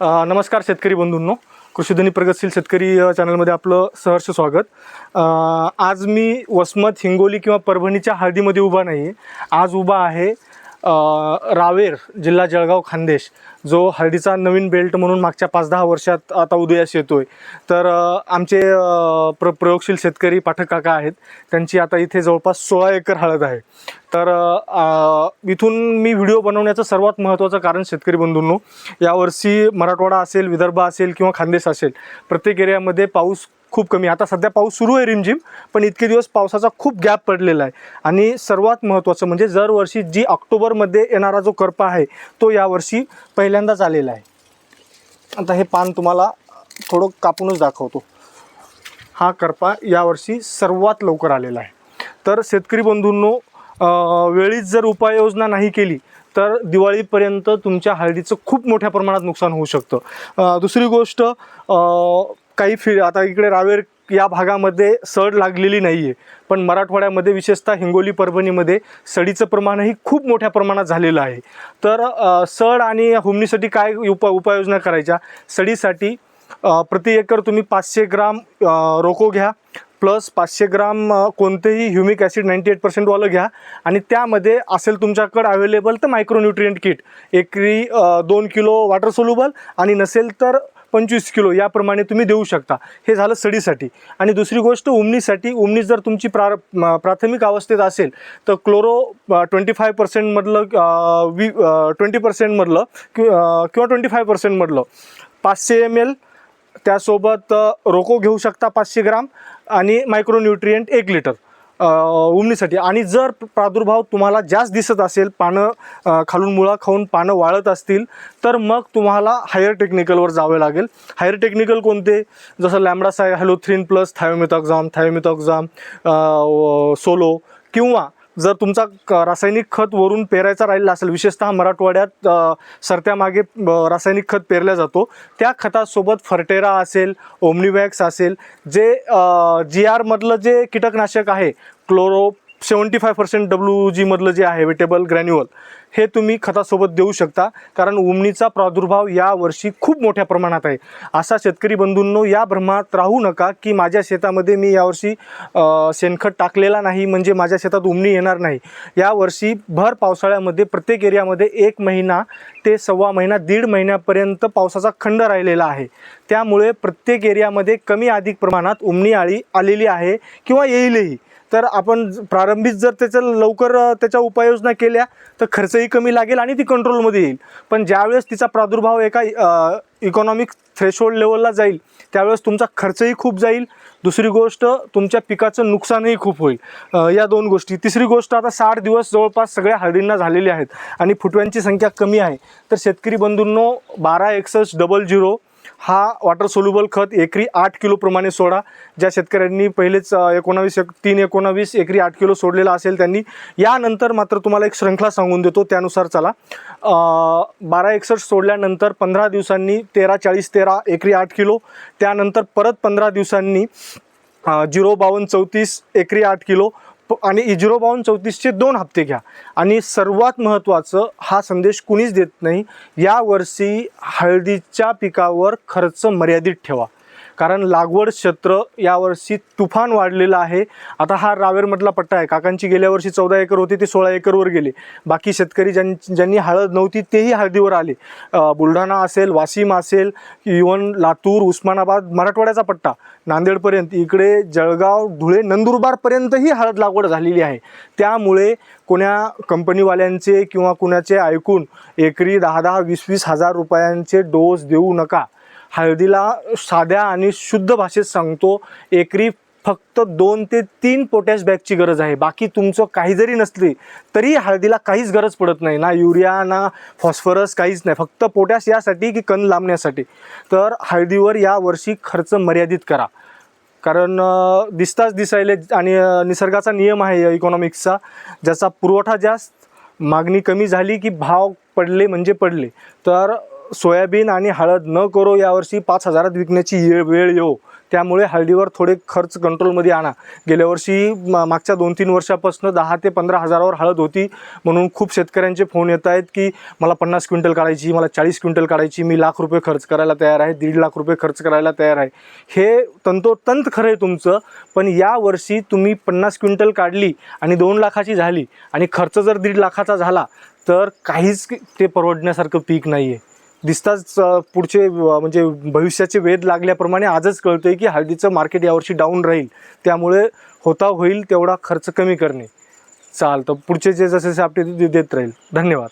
नमस्कार शेतकरी बंधूंनो. कृषीधनी प्रगतशील शेतकरी चॅनलमध्ये आपलं सहर्ष स्वागत. आज मी वसमत हिंगोली किंवा परभणीच्या हळदीमध्ये उभा नाही. आहे आज उभा आहे रावेर जिल्हा जळगाव खानदेश जो हळदीचा नवीन बेल्ट म्हणून मागच्या पाच दहा वर्षात आता उदयास येतो आहे तर आमचे प्र प्रयोगशील शेतकरी पाठक काका आहेत. त्यांची आता इथे जवळपास सोळा एकर हळद आहे. तर इथून मी व्हिडिओ बनवण्याचं सर्वात महत्त्वाचं कारण शेतकरी बंधूंनो यावर्षी मराठवाडा असेल विदर्भ असेल किंवा खानदेश असेल प्रत्येक एरियामध्ये पाऊस खूप कमी. आता सध्या पाऊस सुरू आहे रिमझिम पण इतके दिवस पावसाचा खूप गॅप पडलेला आहे. आणि सर्वात महत्त्वाचं म्हणजे दरवर्षी जी ऑक्टोबरमध्ये येणारा जो करपा आहे तो यावर्षी पहिल्यांदाच आलेला आहे. आता हे पान तुम्हाला थोडं कापूनच दाखवतो. हा करपा यावर्षी सर्वात लवकर आलेला आहे. तर शेतकरी बंधूंनो वेळीच जर उपाययोजना नाही केली तर दिवाळीपर्यंत तुमच्या हळदीचं खूप मोठ्या प्रमाणात नुकसान होऊ शकतं. दुसरी गोष्ट काही फि आता इकडे रावेर या भागामध्ये सड लागलेली नाही आहे पण मराठवाड्यामध्ये विशेषतः हिंगोली परभणीमध्ये सडीचं प्रमाणही खूप मोठ्या प्रमाणात झालेलं आहे. तर सड आणि हुमणीसाठी काय उपाय उपाययोजना करायच्या? सडीसाठी प्रति एकर तुम्ही पाचशे ग्राम रोको घ्या प्लस पाचशे ग्राम कोणतेही ह्युमिक ॲसिड नाईंटी एट पर्सेंटवालं घ्या आणि त्यामध्ये असेल तुमच्याकडं अवेलेबल तर मायक्रोन्युट्रियंट किट. एकरी दोन किलो वॉटर सोल्युबल आणि नसेल तर पंचवीस किलो याप्रमाणे तुम्ही देऊ शकता. हे झालं सडीसाठी. आणि दुसरी गोष्ट उमणीसाठी उमणी जर तुमची प्रा प्राथमिक अवस्थेत असेल तर क्लोरो ट्वेंटी फाय पर्सेंटमधलं वी ट्वेंटी पर्सेंटमधलं कि किंवा ट्वेंटी फाय पर्सेंटमधलं पाचशे एम एल त्यासोबत रोको घेऊ शकता पाचशे ग्राम आणि मायक्रोन्युट्रियंट एक लिटर. उमणीसाठी. आणि जर प्रादुर्भाव तुम्हाला जास्त दिसत असेल पानं खालून मुळा खाऊन पानं वाळत असतील तर मग तुम्हाला हायर टेक्निकलवर जावे लागेल. हायर टेक्निकल कोणते? जसं लॅमडासाय हॅलोथ्रीन प्लस थायोमिथॉक्झाम थायोमिथॉक्झाम सोलो किंवा जर तुमचा क- रासायनिक खत वरून पेरायचा राहिला असेल विशेषतः मराठवाड्यात सरत्यामागे रासायनिक खत पेरल्या जातो त्या खतासोबत फर्टेरा असेल ओमनिवॅक्स असेल जे जी आरमधलं जे कीटकनाशक आहे chloro seventy five percent W जीमधलं जे आहे वेटेबल ग्रॅन्युअल हे तुम्ही खतासोबत देऊ शकता. कारण उमणीचा प्रादुर्भाव यावर्षी खूप मोठ्या प्रमाणात आहे. असा शेतकरी बंधूंनो या भ्रमात राहू नका की माझ्या शेतामध्ये मी यावर्षी शेणखत टाकलेला नाही म्हणजे माझ्या शेतात उमणी येणार नाही. यावर्षी भर पावसाळ्यामध्ये प्रत्येक एरियामध्ये एक महिना ते सव्वा महिना दीड महिन्यापर्यंत पावसाचा खंड राहिलेला आहे. त्यामुळे प्रत्येक एरियामध्ये कमी अधिक प्रमाणात उमणी आळी आलेली आहे किंवा येईलही. तर आपण प्रारंभीच जर त्याचं लवकर त्याच्या उपाययोजना केल्या तर खर्चही कमी लागेल आणि ती कंट्रोलमध्ये येईल. पण ज्यावेळेस तिचा प्रादुर्भाव एका इकॉनॉमिक थ्रेशोल्ड लेवलला जाईल त्यावेळेस तुमचा खर्चही खूप जाईल. दुसरी गोष्ट तुमच्या पिकाचं नुकसानही खूप होईल. या दोन गोष्टी. तिसरी गोष्ट आता साठ दिवस जवळपास सगळ्या हळदींना झालेले आहेत आणि फुटव्यांची संख्या कमी आहे. तर शेतकरी बंधूंनो बारा एकसष्ट डबल झिरो हा वॉटर सोल्युबल खत एकरी आठ किलोप्रमाणे सोडा. ज्या शेतकऱ्यांनी पहिलेच एकोणावीस एक तीन एकोणावीस एकरी आठ किलो सोडलेला असेल त्यांनी यानंतर मात्र तुम्हाला एक श्रृंखला सांगून देतो त्यानुसार चला. बारा एकसष्ट सोडल्यानंतर पंधरा दिवसांनी तेरा चाळीस तेरा एकरी आठ किलो त्यानंतर परत पंधरा दिवसांनी झिरो बावन्न चौतीस एकरी आठ किलो आणि झिरो बावन्न चौतीसचे दोन हप्ते घ्या. आणि सर्वात महत्त्वाचं हा संदेश कुणीच देत नाही यावर्षी हळदीच्या पिकावर खर्च मर्यादित ठेवा. कारण लागवड क्षेत्र यावर्षी तुफान वाढलेलं आहे. आता हा रावेरमधला पट्टा आहे. काकांची गेल्या वर्षी चौदा एकर होती ते सोळा एकरवर गेले. बाकी शेतकरी ज्यां ज्यांनी हळद नव्हती तेही हळदीवर आले. बुलढाणा असेल वाशिम असेल इवन लातूर उस्मानाबाद मराठवाड्याचा पट्टा. नांदेडपर्यंत. इकडे जळगाव धुळे नंदुरबारपर्यंतही हळद लागवड झालेली आहे. त्यामुळे कोण्या कंपनीवाल्यांचे किंवा कुणाचे ऐकून एकरी दहा दहा वीस वीस हजार रुपयांचे डोस देऊ नका. हळदीला साध्या आणि शुद्ध भाषेत सांगतो एकरी फक्त दोन ते तीन पोटॅश बॅगची गरज आहे. बाकी तुमचं काही जरी नसली तरी हळदीला काहीच गरज पडत नाही. ना युरिया ना फॉस्फरस काहीच नाही. फक्त पोटॅश यासाठी की कण लांबण्यासाठी. तर हळदीवर यावर्षी खर्च मर्यादित करा. कारण दिसताच दिसायले आणि निसर्गाचा नियम आहे इकॉनॉमिक्सचा ज्याचा पुरवठा जास्त मागणी कमी झाली की भाव पडले म्हणजे पडले. तर सोयाबीन आणि हळद न करो यावर्षी पाच हजारात विकण्याची ये- वेळ येऊ त्यामुळे हळदीवर थोडे खर्च कंट्रोलमध्ये आणा. गेल्या वर्षी मा मागच्या दोन तीन वर्षापासून दहा ते पंधरा हजारावर हळद होती म्हणून खूप शेतकऱ्यांचे फोन येत आहेत की मला पन्नास क्विंटल काढायची मला चाळीस क्विंटल काढायची मी लाख रुपये खर्च करायला तयार आहे दीड लाख रुपये खर्च करायला तयार आहे. हे तंतोतंत खरं आहे तुमचं पण यावर्षी तुम्ही पन्नास क्विंटल काढली आणि दोन लाखाची झाली आणि खर्च जर दीड लाखाचा झाला तर काहीच ते परवडण्यासारखं पीक नाही आहे दिसताच पुढचे म्हणजे भविष्याचे वेध लागल्याप्रमाणे आजच कळतोय की हळदीचं मार्केट यावर्षी डाऊन राहील. त्यामुळे होता होईल तेवढा खर्च कमी करणे. चालतं. पुढचे जे जसे जसे अपडेट देत राहील. धन्यवाद.